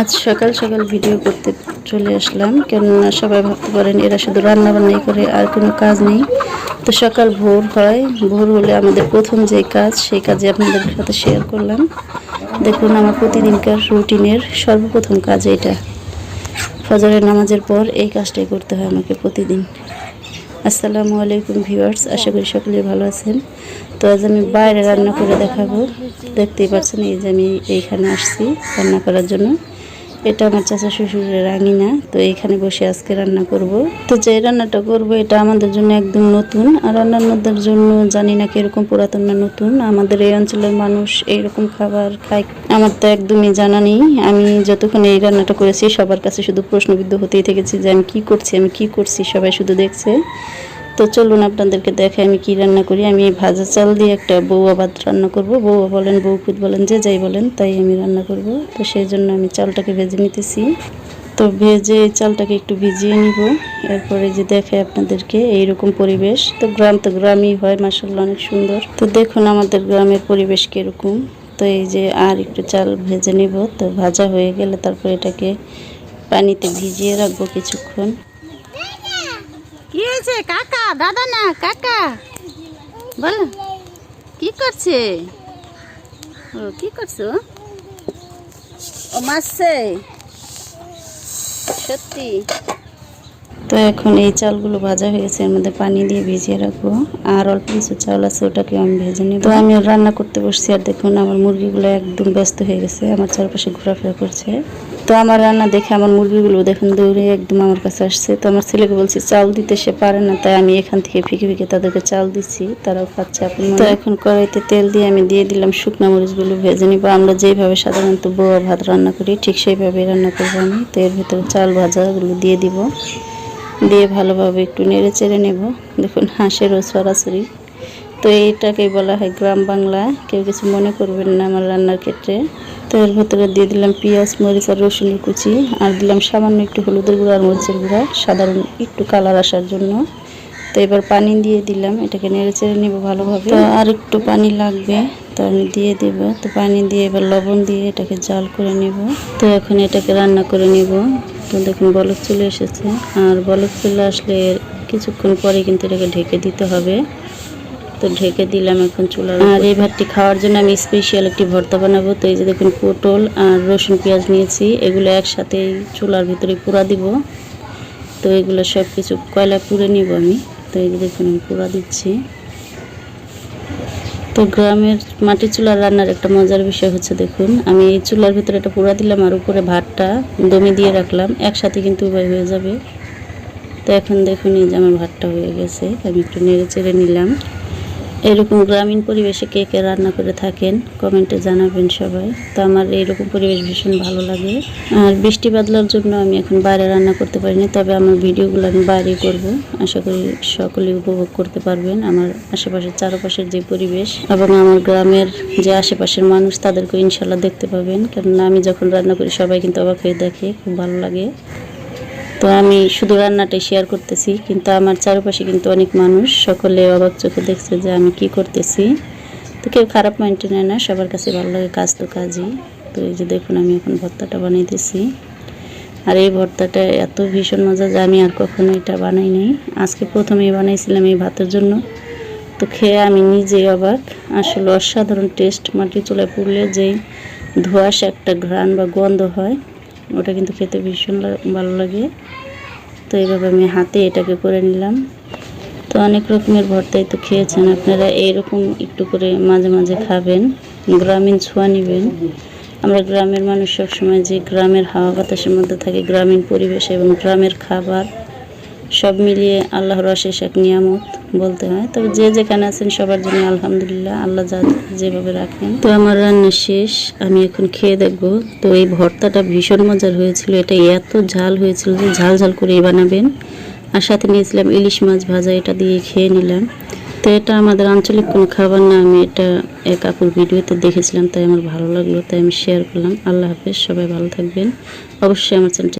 আজ সকাল সকাল ভিডিও করতে চলে আসলাম, কেননা সবাই ভাবতে পারেন এরা শুধু রান্না বান্নাই করে, আর কোনো কাজ নেই। তো সকাল ভোর হয়, ভোর হলে আমাদের প্রথম যে কাজ, সেই কাজে আপনাদের সাথে শেয়ার করলাম। দেখুন, আমার প্রতিদিনকার রুটিনের সর্বপ্রথম কাজ এটা। ফজরের নামাজের পর এই কাজটাই করতে হয় আমাকে প্রতিদিন। আসসালামু আলাইকুম ভিউয়ার্স, আশা করি সকলেই ভালো আছেন। তো আজ আমি বাইরে রান্না করে দেখাবো। দেখতেই পাচ্ছেন, এই যে আমি এইখানে আসছি রান্না করার জন্য। এটা আমার চাচা শ্বশুরের রাঙিনা তো এইখানে বসে আজকে রান্না করব। তো যে রান্নাটা করব, এটা আমাদের জন্য একদম নতুন। আর অন্যান্যদের জন্য জানি না কীরকম পুরাতন না নতুন। আমাদের এই অঞ্চলের মানুষ এইরকম খাবার খায়, আমার তো একদমই জানা নেই। আমি যতক্ষণ এই রান্নাটা করেছি, সবার কাছে শুধু প্রশ্নবিদ্ধ হতেই থেকেছি যে আমি কী করছি, আমি কী করছি, সবাই শুধু দেখছে। তো চলুন আপনাদেরকে দেখে আমি কি রান্না করি? আমি ভাজা চাল দিয়ে একটা বউয়া ভাত রান্না করব। বউয়া বলেন বউকুত বলেন, যে যাই বলেন, তাই আমি রান্না করব। তো সেই জন্য আমি চালটাকে ভেজে নিতেছি। তো ভেজে চালটাকে একটু ভিজিয়ে নিব। এরপরে যে দেখে আপনাদেরকে, এইরকম পরিবেশ। তো গ্রাম তো গ্রামই হয় মাসাল্লাহ অনেক সুন্দর। তো দেখুন আমাদের গ্রামের পরিবেশ কীরকম। তো এই যে আর একটু চাল ভেজে নিব। তো ভাজা হয়ে গেলে তারপর এটাকে পানিতে ভিজিয়ে রাখব কিছুক্ষণ। কি হয়েছে কাকা, দাদা না, কাকা। বল, কি করছে? ও, কি করছ? ও মাসে সত্যি। তো এখন এই চালগুলো ভাজা হয়ে গেছে, এর মধ্যে পানি দিয়ে ভিজিয়ে রাখব। আর অল্প কিছু চাল আছে ওটাকে আমি ভেজে নিই তো আমি রান্না করতে বসছি, আর দেখুন আমার মুরগিগুলো একদম ব্যস্ত হয়ে গেছে, আমার চারপাশে ঘোরাফেরা করছে। তো আমার রান্না দেখে আমার মুরগিগুলো দেখুন দৌড়ে একদম আমার কাছে আসছে। তো আমার ছেলেকে বলছি, চাল দিতে সে পারে না। তাই আমি এখান থেকে ফিকে ফিকে তাদেরকে চাল দিচ্ছি, তারাও খাচ্ছে আপনি তো এখন কড়াইতে তেল দিয়ে আমি দিয়ে দিলাম শুকনা মরিচগুলো, ভেজে নিব। আমরা যেইভাবে সাধারণত বোয়া ভাত রান্না করি, ঠিক সেইভাবে রান্না করব আমি। তো এর ভিতরে চাল ভাজাগুলো দিয়ে দিব। দিয়ে ভালোভাবে একটু নেড়ে চেড়ে নেব। দেখুন হাঁসেরও সরাসরি তো এইটাকেই বলা হয় গ্রাম বাংলা। কেউ কিছু মনে করবেন না আমার রান্নার ক্ষেত্রে। তো এর ভেতরে দিয়ে দিলাম পেঁয়াজ, মরিচ আর রসুনের কুচি। আর দিলাম সামান্য একটু হলুদের গুঁড়া আর মরিচের গুঁড়া, সাধারণ একটু কালার আসার জন্য। তো এবার পানি দিয়ে দিলাম, এটাকে নেড়ে চেড়ে নেব ভালোভাবে। তো আর একটু পানি লাগবে, তো আমি দিয়ে দেব। তো পানি দিয়ে এবার লবণ দিয়ে এটাকে জাল করে নেব। তো এখন এটাকে রান্না করে নেব। দেখুন বলক চলে এসেছে। আর বলক চলে আসলে কিছুক্ষণ পরে কিন্তু এটাকে ঢেকে দিতে হবে। তো ঢেকে দিলাম এখন চুলার আর এই ভাতটি খাওয়ার জন্য আমি স্পেশাল একটি ভর্তা বানাবো। তো এই যে দেখুন পটল আর রসুন পেঁয়াজ নিয়েছি। এগুলো একসাথে চুলার ভিতরে পুরা দিব। তো এগুলো সব কিছু কয়লা পুড়ে নিব আমি। তো এই যে দেখুন আমি পুরা দিচ্ছি। তো গ্রামের মাটির চুলার রান্নার একটা মজার বিষয় হচ্ছে দেখুন, আমি এই চুলার ভিতরে একটা পোড়া দিলাম আর উপরে ভাতটা দমে দিয়ে রাখলাম, একসাথে কিন্তু উভয় হয়ে যাবে। তো এখন দেখুন এই যে আমার ভাতটা হয়ে গেছে, আমি একটু নেড়ে চেড়ে নিলাম। এরকম গ্রামীণ পরিবেশে কে কে রান্না করে থাকেন, কমেন্টে জানাবেন সবাই। তো আমার এইরকম পরিবেশ ভীষণ ভালো লাগে। আর বৃষ্টি বাদলার জন্য আমি এখন বাইরে রান্না করতে পারিনি তবে আমার ভিডিওগুলো আমি বাইরেই করব। আশা করি সকলে উপভোগ করতে পারবেন আমার আশেপাশের চারপাশের যে পরিবেশ এবং আমার গ্রামের যে আশেপাশের মানুষ তাদেরকে ইনশাল্লাহ দেখতে পাবেন। কেননা আমি যখন রান্না করি, সবাই কিন্তু অবাক হয়ে দেখে, খুব ভালো লাগে। তো আমি শুধু রান্নাটাই শেয়ার করতেছি, কিন্তু আমার চারপাশে কিন্তু অনেক মানুষ, সকলে অবাক চোখে দেখছে যে আমি কি করতেছি। তো কেউ খারাপ মাইন্ডে নেয় না, সবার কাছে ভালো লাগে কাজ তো কাজই। তো এই যে দেখুন, আমি এখন ভর্তাটা বানাইতেছি। আর এই ভর্তাটা এত ভীষণ মজা যে আমি আর কখনো এটা বানাই নাই। আজকে প্রথমেই বানাইছিলাম এই ভাতের জন্য। তো খেয়ে আমি নিজেই অবাক। আসলে অসাধারণ টেস্ট মাটি চুলায় পুড়লে যেই ধোঁয়াশ একটা ঘ্রাণ বা গন্ধ হয় ওটা কিন্তু খেতে ভীষণ ভালো লাগে। তো এইভাবে আমি হাতে এটাকে করে নিলাম। তো অনেক রকমের ভর্তাই তো খেয়েছেন আপনারা, এইরকম একটু করে মাঝে মাঝে খাবেন। গ্রামীণ ছোঁয়া নেবেন। আমরা গ্রামের মানুষ সবসময় যে গ্রামের হাওয়া বাতাসের মধ্যে থাকে, গ্রামীণ পরিবেশ এবং গ্রামের খাবার, সব মিলিয়ে আল্লাহর অশেষ এক নিয়ামত। বলতে হয়। তবে যে যেখানে আছেন সবার জন্য আলহামদুলিল্লাহ, আল্লাহ যা যেভাবে রাখেন। তো আমার রান্না শেষ, আমি এখন খেয়ে দেখব। তো এই ভর্তাটা ভীষণ মজার হয়েছিল, এটা এত ঝাল হয়েছিল যে ঝাল ঝাল করেই বানাবেন। আর সাথে নিয়েছিলাম ইলিশ মাছ ভাজা, এটা দিয়ে খেয়ে নিলাম। তো এটা আমাদের আঞ্চলিক কোনো খাবার না, আমি এটা এক আপুর ভিডিওতে দেখেছিলাম, তাই আমার ভালো লাগল, তাই আমি শেয়ার করলাম। আল্লাহ হাফেজ, সবাই ভালো থাকবেন। অবশ্যই আমার চ্যানেল